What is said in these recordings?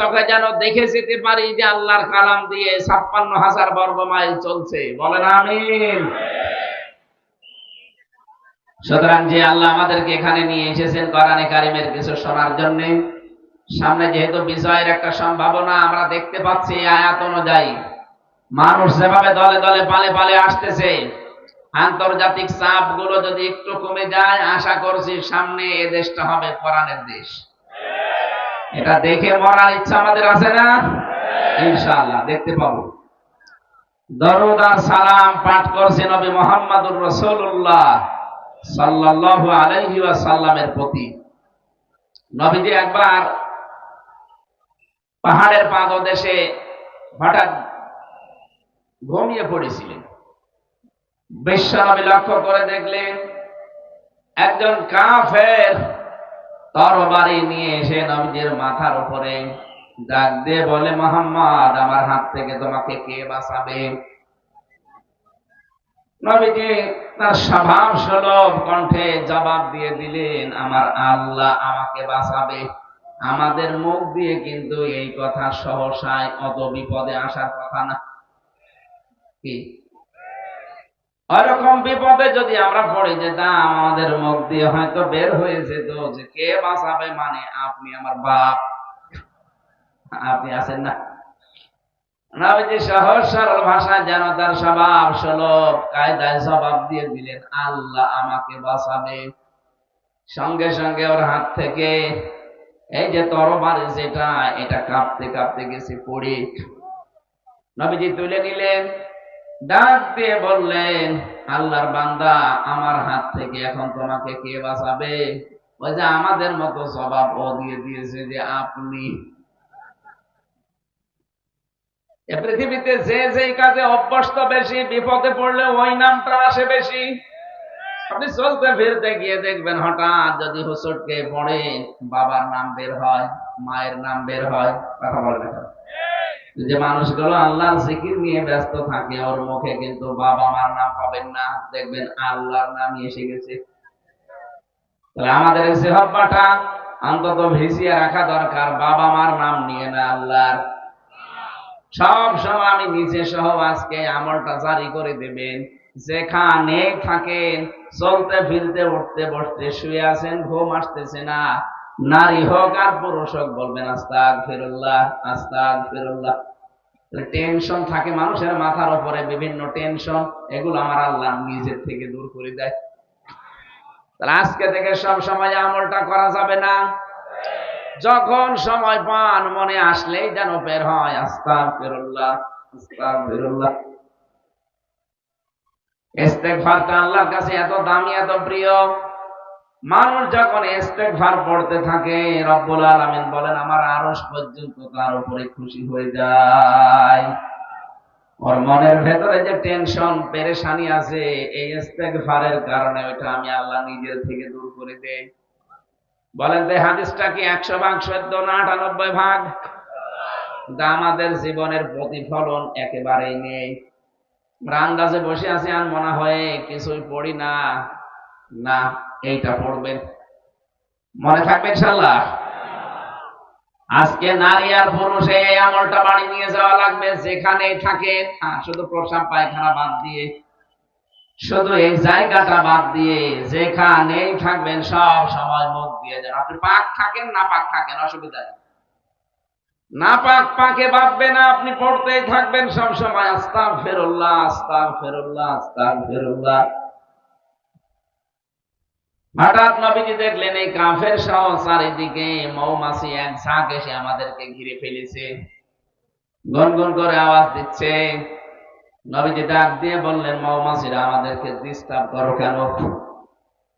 চোখে যেন দেখে যেতে পারি যে আল্লাহর কালাম দিয়ে ছাপ্পান্ন হাজার বর্গ মাইল চলছে। বলেন সুতরাং যে আল্লাহ আমাদেরকে এখানে নিয়ে এসেছেন কারিমের কিছু শোনার জন্য, সামনে যেহেতু বিজয়ের একটা সম্ভাবনা আমরা দেখতে পাচ্ছি আয়াত অনুযায়ী, মানুষ যেভাবে দলে দলে পালে পালে আসতেছে, আন্তর্জাতিক চাপগুলো যদি একটু কমে যায়, আশা করছি সামনে এ দেশটা হবে কোরআনের দেশ। এটা দেখে মরার ইচ্ছা আমাদের আছে না? ইনশাআল্লাহ, দেখতে পাবো। দরুদ আর সালাম পাঠ করছে নবী মোহাম্মদুর রসুল্লাহ সাল্লাল্লাহু আলাইহি ওয়াসাল্লামের প্রতি। নবীজি একবার পাহাড়ের পাদদেশে হঠাৎ ঘুমিয়ে পড়েছিলেন। বিশ্ব বিশ্বনবী লক্ষ্য করে দেখলেন, একজন কাফের তরবারি নিয়ে এসে নবীজির মাথার উপরে ডাক দিয়ে বলে, মোহাম্মদ, আমার হাত থেকে তোমাকে কে বাঁচাবে? নবীজি তার স্বভাব সুলভ কণ্ঠে জবাব দিয়ে দিলেন, আমার আল্লাহ আমাকে বাঁচাবে। আমাদের মুখ দিয়ে কিন্তু এই কথা সহসায় অত বিপদে আসার কথা না। কি? ওরকম বিপদে যদি আমরা পড়ে যেতাম, আমাদের মুখ দিয়ে হয়তো বের হয়ে যেত যে কে বাঁচাবে মানে আপনি আমার বাপ। আপনি আছেন না। সহজ সরল যেন তার স্বভাব সুলভ কায়দায় দিয়ে দিলেন, আল্লাহ আমাকে বাঁচাবে। সঙ্গে সঙ্গে ওর হাত থেকে, এই যে তরবারি যেটা, এটা কাঁপতে কাঁপতে গেছে, পড়ে। নবীজি তুলে নিলেন। ডাক দিয়ে বললেন, আল্লাহর বান্দা, আমার হাত থেকে এখন তোমাকে কে বাঁচাবে? ওই যে আমাদের মতো জবাব ও দিয়ে দিয়েছে যে আপনি। পৃথিবীতে যে যেই কাজে অভ্যস্ত বেশি, বিপদে পড়লে ওই নামটা আসে বেশি। আপনি চলতে ফিরতে গিয়ে দেখবেন হঠাৎ যদি হুসুটকে পড়ে, বাবার নাম বের হয়, মায়ের নাম বের হয়, কথা বলবেন যে মানুষগুলো আল্লাহর জিকির নিয়ে ব্যস্ত থাকে, ওর মুখে কিন্তু বাবা মার নাম পাবেন না। দেখবেন আল্লাহর নাম এসে গেছে। তাহলে আমাদের সেহব্বাটা অন্তত ভিজিয়ে রাখা দরকার, বাবা মার নাম নিয়ে না আল্লাহর। সব সময় আমি নিজে সহ আজকে আমলটা জারি করে দেবেন। যেখানে থাকেন, চলতে ফিরতে, উঠতে বসতে, শুয়ে আছেন, ঘুম আসতেছে না। নারী হোক আর পুরুষ হোক বলবেন আস্তাক ফিরুল্লাহ আস্তাক ফিরুল্লাহ টেনশন থাকে মানুষের মাথার উপরে, বিভিন্ন টেনশন এগুলো আমার আল্লাহ নিজের থেকে দূর করে দেয়। তাহলে আজকে থেকে সব সময় আমলটা করা যাবে না। যখন সময় পান, মনে আসলেই যেন বের হয় আস্তাক ফিরুল্লাহ আস্তাক ফিরুল্লাহ ইস্তেগফারটা আল্লাহর কাছে এত দামি, এত প্রিয়। মানুষ যখন ইস্তেগফার পড়তে থাকে, রব্বুল আলামিন বলেন, আমার আরশ পর্যন্ত তার উপরে খুশি হয়ে যায়। ওর মনের ভেতরে যে টেনশন, পেরেশানি আছে, এই ইস্তেগফারের কারণে ওইটা আমি আল্লাহ নিজের থেকে দূর করে দেই। বলেন, এই হাদিসটা কি একশো ভাগ সত্য না আটানব্বই ভাগ? আমাদের জীবনের প্রতিফলন একেবারেই নেই। আমরা আন্দাজে বসে আছি, আর মনে হয় কিছুই পড়ি না। না এইটা পড়বেন। মনে থাকবে ইনশাল্লাহ আজকে নারী আর পুরুষে এই আমলটা বাড়ি নিয়ে যাওয়া লাগবে যেখানে থাকে। হ্যাঁ, শুধু প্রসাব পায়খানা বাদ দিয়ে শুধু এই জায়গাটা বাদ দিয়ে যেখানেই থাকবেন সব সময় মুখ দিয়ে যান। আপনি পাক থাকেন না পাক থাকেন অসুবিধা নেই। না পাক পাকে ভাববে না আপনি পড়তেই থাকবেন সব সময় আস্তাগ ফেরুল্লাহ আস্তাগ ফেরুল্লাহ আস্তাগ ফেরুল্লাহ হঠাৎ নবীজি দেখলেন, এই কাফের সহ চারিদিকে মৌমাছি এক ঝাঁক এসে আমাদেরকে ঘিরে ফেলেছে। গুনগুন করে আওয়াজ দিচ্ছে। নবীজি ডাক দিয়ে বললেন, মৌমাছিরা আমাদেরকে ডিস্টার্ব করো কেন?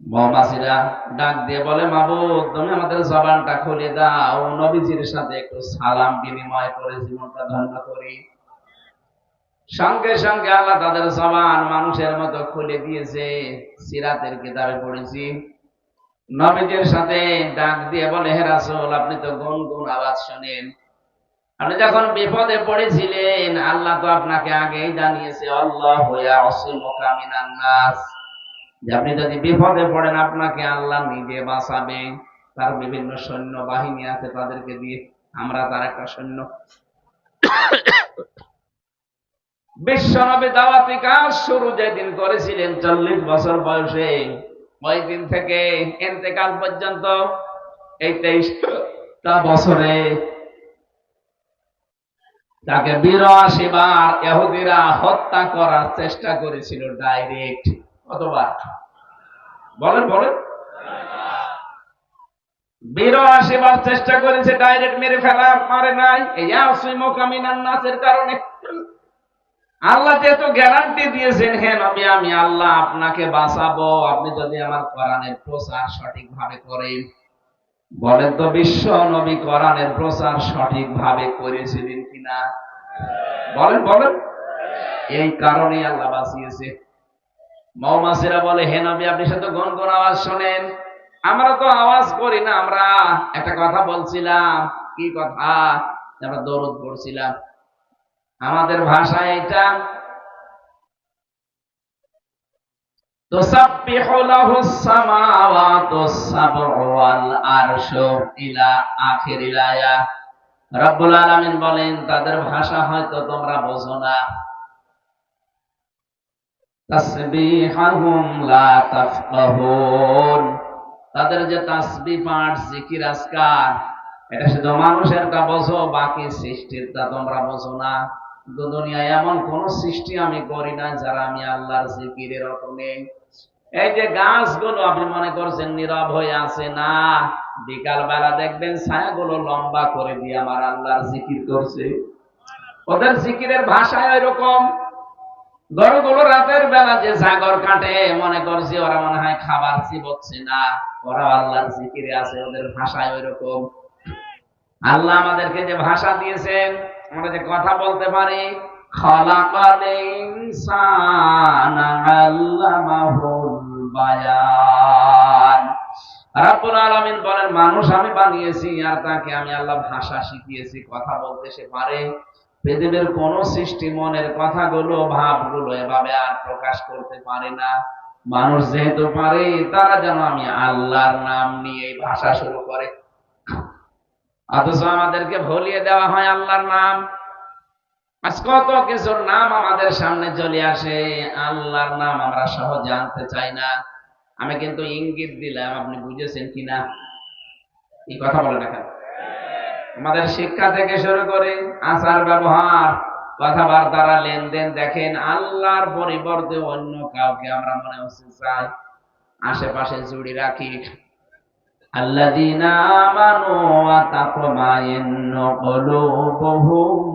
মৌমাছিরা ডাক দিয়ে বলে, মাবুদ, তুমি আমাদের জবানটা খুলে দাও। নবীজির সাথে একটু সালাম বিনিময় করে জীবনটা ধন্য করি। সঙ্গে সঙ্গে আল্লাহ তাদের জবান মানুষের মতো খুলে দিয়েছে। সিরাতের কিতাবে পড়েছি। নবীজির সাথে ডাক দিয়ে বলে, হে আপনি তো গুন গুন আওয়াজ শোনেন। আপনি যখন বিপদে পড়েছিলেন, আল্লাহ তো আপনাকে আগেই জানিয়েছে, আল্লাহ নাস। যে আপনি যদি বিপদে পড়েন, আপনাকে আল্লাহ নিজে বাঁচাবে। তার বিভিন্ন সৈন্য বাহিনী আছে তাদেরকে দিয়ে আমরা তার একটা সৈন্য বিশ্বনবী দাওয়াতি কাজ শুরু যেদিন করেছিলেন চল্লিশ বছর বয়সে। ওই দিন থেকে? এতেকাল পর্যন্ত। এই তেইশটা বছরে তাকে বিরাশি বার এহুদিরা হত্যা করার চেষ্টা করেছিল ডাইরেক্ট। কতবার? বলেন বলেন। বিরাশি বার চেষ্টা করেছে, ডাইরেক্ট মেরে ফেলা পারে নাই। এই আসুই মোকামিনার নাচের কারণে আল্লাহ যেহেতু গ্যারান্টি দিয়েছেন, হে নবী, আমি আল্লাহ আপনাকে বাঁচাবো। আপনি যদি আমার কোরআনের প্রচার সঠিকভাবে করেন। বলেন তো, বিশ্ব নবী কোরআনের প্রচার সঠিকভাবে করেছিলেন কিনা? বলেন বলেন। এই কারণেই আল্লাহ বাঁচিয়েছে। মৌমাসিরা বলে, হে নবী, আপনি সাথে গন আওয়াজ শোনেন। আমরা তো আওয়াজ করি না, আমরা একটা কথা বলছিলাম। কি কথা? আমরা দরুদ পড়ছিলাম। আমাদের ভাষায় এটা। বলেন, তাদের ভাষা হয়তো তোমরা বোঝো না। তাদের যে তাসবি পাঠ জিকির আজকার, এটা শুধু মানুষের তা বোঝো, বাকি সৃষ্টির তা তোমরা বোঝো না। দুনিয়ায় এমন কোন সৃষ্টি আমি করি না যারা আমি আল্লাহর জিকিরের অত নেই এই যে গাছগুলো আপনি মনে করছেন নীরব হয়ে আছে, না বিকাল বেলা দেখবেন ছায়াগুলো লম্বা করে দিয়ে আমার আল্লাহর জিকির করছে। ওদের জিকিরের ভাষায় ওইরকম। গরুগুলো রাতের বেলা যে জাগর কাটে, মনে করছি ওরা মনে হয় খাবার চিবচ্ছে না ওরা আল্লাহর জিকিরে আছে, ওদের ভাষায় ওইরকম। আল্লাহ আমাদেরকে যে ভাষা দিয়েছেন আমরা যে কথা বলতে পারি বলেন, মানুষ আমি বানিয়েছি আর তাকে আমি আল্লাহ ভাষা শিখিয়েছি, কথা বলতে সে পারে। পৃথিবীর কোন সৃষ্টি মনের কথাগুলো, ভাবগুলো এভাবে আর প্রকাশ করতে পারে না। মানুষ যেহেতু পারে, তারা যেন আমি আল্লাহর নাম নিয়ে এই ভাষা শুরু করে। অথচ আমাদেরকে ভুলিয়ে দেওয়া হয় আল্লাহর নাম। আজ কত কিছুর নাম আমাদের সামনে চলে আসে, আল্লাহর নাম আমরা চাই না। আমি কিন্তু ইঙ্গিত দিলাম, আপনি বুঝেছেন কিনা? এই কথা বলে আমাদের শিক্ষা থেকে শুরু করে আচার ব্যবহার, কথাবার্তারা লেনদেন দেখেন, আল্লাহর পরিবর্তে অন্য কাউকে আমরা মনে হচ্ছে চাই। আশেপাশে জুড়ি রাখি الذين آمنوا وتطمئن قلوبهم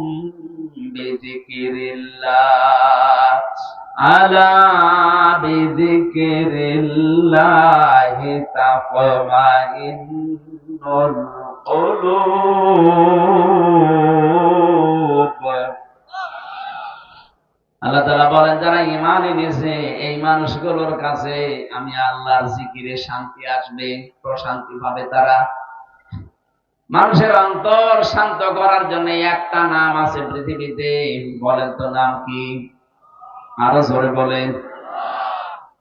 بذكر الله ألا بذكر الله تطمئن القلوب আল্লাহ তালা বলেন, যারা ইমান এনেছে, এই মানুষগুলোর কাছে আমি আল্লাহর জিকিরে শান্তি আসবে, প্রশান্তি পাবে তারা। মানুষের অন্তর শান্ত করার জন্য একটা নাম আছে পৃথিবীতে, বলেন তো নাম কি? আরও জোরে বলেন।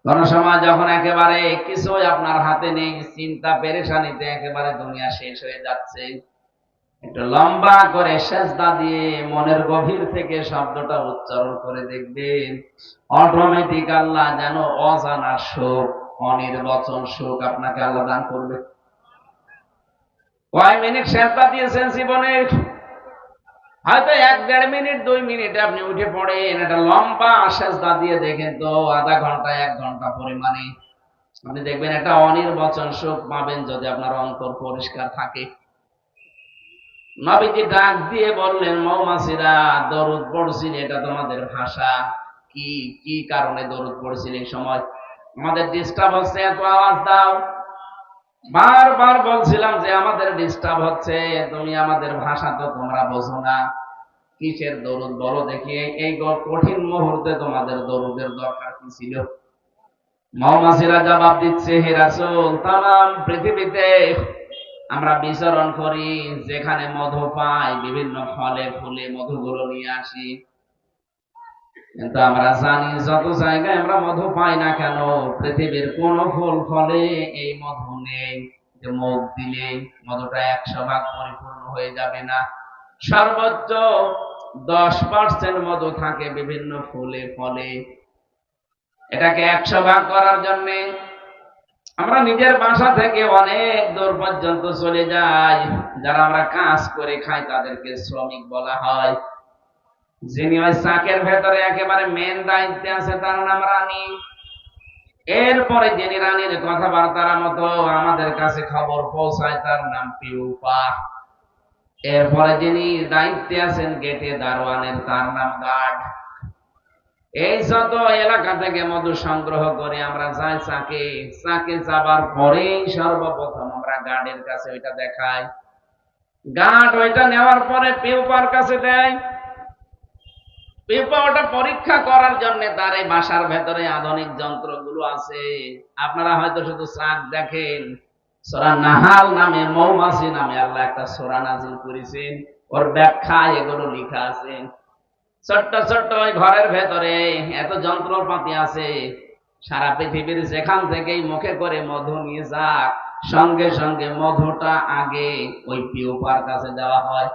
কোন সময় যখন একেবারে কিছুই আপনার হাতে নেই, চিন্তা পেরেশানিতে একেবারে দুনিয়া শেষ হয়ে যাচ্ছে। একটু লম্বা করে সেজদা দিয়ে মনের গভীর থেকে শব্দটা উচ্চারণ করে দেখবেন। অটোমেটিক আল্লাহ যেন অজানা শোক, অনির্বচন শোক আপনাকে আল্লাহ দান করবে। কয় মিনিট সেজদা দিয়েছেন জীবনে হয়তো এক দেড় মিনিট, দুই মিনিট আপনি উঠে পড়েন, একটা লম্বা সেজদা দিয়ে দেখেন তো আধা ঘণ্টা, এক ঘণ্টা পরিমাণে। আপনি দেখবেন একটা অনির্বচন সুখ পাবেন যদি আপনার অন্তর পরিষ্কার থাকে। নবীজি ডাক দিয়ে বললেন, মৌমাছিরা দরুদ পড়ছিল এটা তোমাদের ভাষা। কি কি কারণে দরুদ পড়ছিল এই সময়? আমাদের ডিস্টার্ব হচ্ছে এত আওয়াজ দাও। বারবার বলছিলাম যে আমাদের ডিস্টার্ব হচ্ছে, তুমি আমাদের ভাষা তো তোমরা বোঝো না। কিসের দরুদ বলো দেখি, এই কঠিন মুহূর্তে তোমাদের দরুদের দরকার কি ছিল? মৌমাছিরা জবাব দিচ্ছে, হে রাসূল, তাম, পৃথিবীতে আমরা বিচরণ করি, যেখানে মধু পাই, বিভিন্ন ফলে ফুলে মধুগুলো নিয়ে আসি। কিন্তু আমরা জানি যত জায়গায় আমরা মধু পাই না কেন, পৃথিবীর কোন ফুল ফলে এই মধু নেই যে মুখ দিলে মধুটা একশো ভাগ পরিপূর্ণ হয়ে যাবে না। সর্বোচ্চ দশ পার্সেন্ট মধু থাকে বিভিন্ন ফুলে ফলে। এটাকে একশো ভাগ করার জন্য আমরা নিজের বাসা থেকে অনেক দূর পর্যন্ত চলে যাই। যারা আমরা কাজ করে খাই, তাদেরকে শ্রমিক বলা হয়। যিনি ওই চাকের ভেতরে একেবারে মেন দায়িত্বে আছে, তার নাম রানী। এরপরে যিনি রানীর কথাবার্তার মতো আমাদের কাছে খবর পৌঁছায়, তার নাম পিউপা। এরপরে যিনি দায়িত্বে আছেন, গেটে দারোয়ানের, তার নাম গার্ড। এই যত এলাকা থেকে মধু সংগ্রহ করে, আমরা যাই চাকে চাকে যাবার পরেই সর্বপ্রথম আমরা গার্ডের কাছে ওইটা দেখাই। গার্ড ওইটা নেওয়ার পরে পিউপার কাছে দেয়। ওটা পরীক্ষা করার জন্য তার এই বাসার ভেতরে আধুনিক যন্ত্রগুলো আছে। আপনারা হয়তো শুধু চাক দেখেন। সোরা নাহাল নামে, মৌমাছি নামে আল্লাহ একটা সোরা নাজিল করেছেন। ওর ব্যাখ্যা এগুলো লিখা আছে। ছোট্ট ছোট্ট ওই ঘরের ভেতরে এত যন্ত্রপাতি আছে। সারা পৃথিবীর যেখান থেকেই মুখে করে মধু নিয়ে যাক, সঙ্গে সঙ্গে মধুটা আগে ওই পিউপার কাছে দেওয়া হয়।